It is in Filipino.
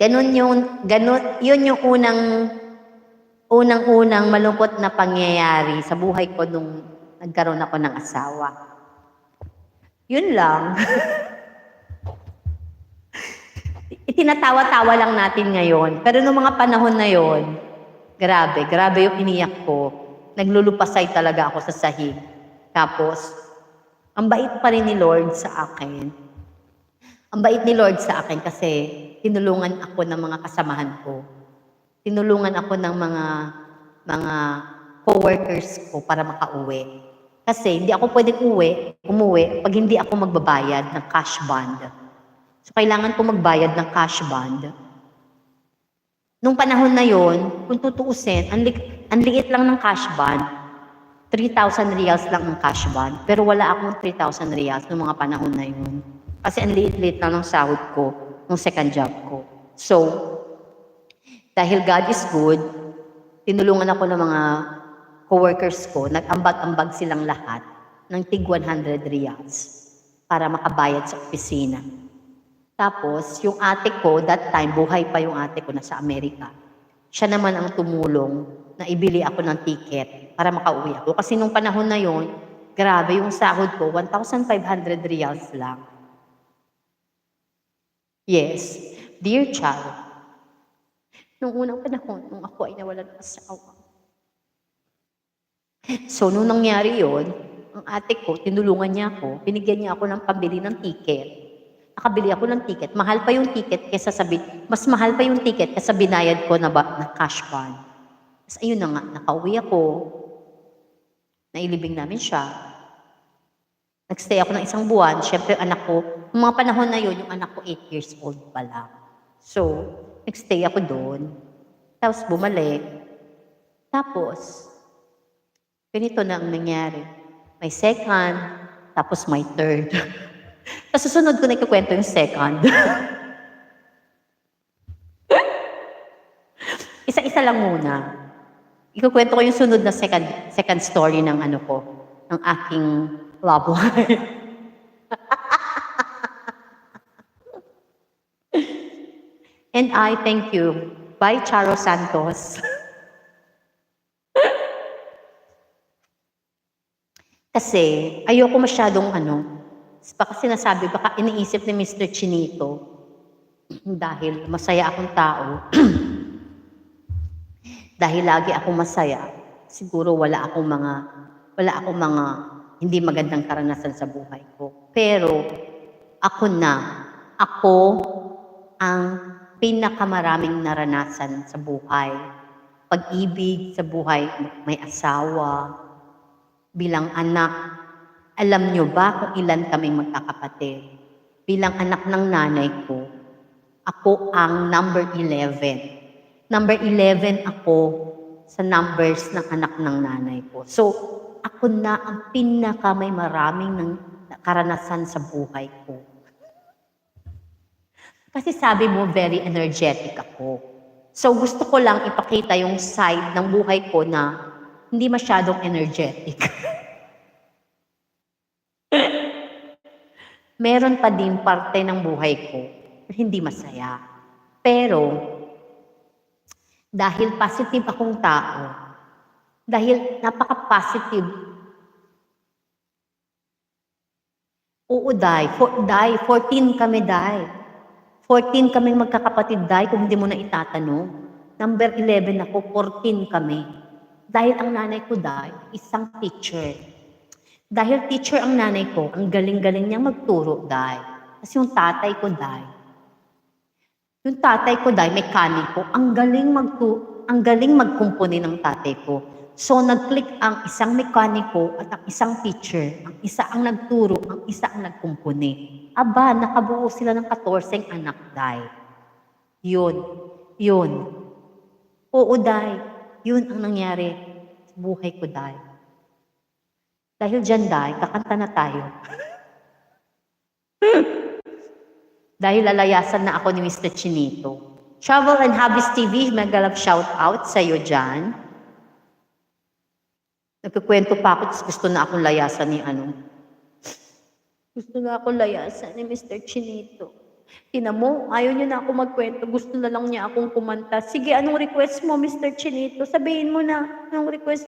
Ganun yung, ganun, yun yung unang, unang-unang malungkot na pangyayari sa buhay ko nung nagkaroon ako ng asawa. Yun lang. Itinatawa-tawa lang natin ngayon. Pero nung mga panahon na yon, grabe, grabe yung iniyak ko. Naglulupasay talaga ako sa sahig. Tapos, ang bait pa rin ni Lord sa akin. Ang bait ni Lord sa akin kasi tinulungan ako ng mga kasamahan ko. Tinulungan ako ng mga mga co-workers ko para makauwi. Kasi hindi ako pwedeng uwi, umuwi pag hindi ako magbabayad ng cash bond. So kailangan ko magbayad ng cash bond. Nung panahon na yon, kung tutuusin, ang, li- ang liit lang ng cash bond, 3,000 reals lang ng cash bond. Pero wala akong 3,000 reals noong mga panahon na yun. Kasi ang liit-liit lang ng sahod ko, nung second job ko. So, dahil God is good, tinulungan ako ng mga coworkers ko, nag-ambag-ambag silang lahat ng tig 100 reals para makabayad sa opisina. Tapos, yung ate ko, that time, buhay pa yung ate ko, nasa Amerika. Siya naman ang tumulong na ibili ako ng ticket para makauwi ako. Kasi nung panahon na yon, grabe yung sahod ko, 1,500 reals lang. Yes, dear child, nung unang panahon, nung ako ay nawalan ng asawa. So, nung nangyari yon, ang ate ko, tinulungan niya ako, binigyan niya ako ng pambili ng ticket. Nakabili ako ng ticket. Mahal pa yung ticket kaysa sabi, mas mahal pa yung ticket kaysa binayad ko na, ba, na cash bond. Tapos ayun na nga, nakauwi ako, nailibing namin siya. Nagstay ako ng isang buwan. Siyempre, anak ko, yung mga panahon na yun, yung anak ko 8 years old pa lang. So, nagstay ako doon. Tapos bumalik. Tapos, ganito na ang nangyari. May second, tapos may third. Tapos susunod ko na ikukwento yung second. Isa-isa lang muna. Ikukwento ko yung sunod na second, second story ng ano ko, ng aking love life. And I thank you. Bye, Charo Santos. Kasi ayoko masyadong ano, baka sinasabi, baka iniisip ni Mr. Chinito, dahil masaya akong tao, dahil lagi akong masaya, siguro wala akong mga, wala akong mga hindi magandang karanasan sa buhay ko. Pero ako na, ako ang pinakamaraming naranasan sa buhay. Pag-ibig sa buhay, may asawa, bilang anak. Alam nyo ba kung ilan kaming magkakapatid? Bilang anak ng nanay ko, ako ang number 11. Number 11 ako sa numbers ng anak ng nanay ko. So, ako na ang pinaka may maraming ng karanasan sa buhay ko. Kasi sabi mo, very energetic ako. So, gusto ko lang ipakita yung side ng buhay ko na hindi masyadong energetic. Meron pa din parte ng buhay ko na hindi masaya. Pero, dahil positive akong tao, dahil napaka-positive, oo, Day, for, Day, 14 kami, Day. 14 kaming magkakapatid, Day, kung hindi mo na itatanong. Number 11 ako, 14 kami. Dahil ang nanay ko, Day, isang teacher. Dahil teacher ang nanay ko, ang galing-galing niyang magturo, Day. Kasi yung tatay ko, Day, yung tatay ko, Day, mekaniko, ang galing magtu ang galing magkumpuni ng tatay ko. So, nag-click ang isang mekaniko at ang isang teacher. Ang isa ang nagturo, ang isa ang nagkumpuni. Aba, nakabuo sila ng 14 anak, Day. Yun. Yun. Oo, Day. Yun ang nangyari sa buhay ko, Day. Dahil dyan, Day, kakanta na tayo. Dahil lalayasan na ako ni Mr. Chinito. Travel and Hobbies TV, mega love shout out sa iyo dyan. Nagkukwento pa ako, gusto na akong layasan ni ano. Gusto na akong layasan ni Mr. Chinito. Tina mo, ayaw niya na ako magkwento. Gusto na lang niya akong kumanta. Sige, anong request mo, Mr. Chinito? Sabihin mo na, anong request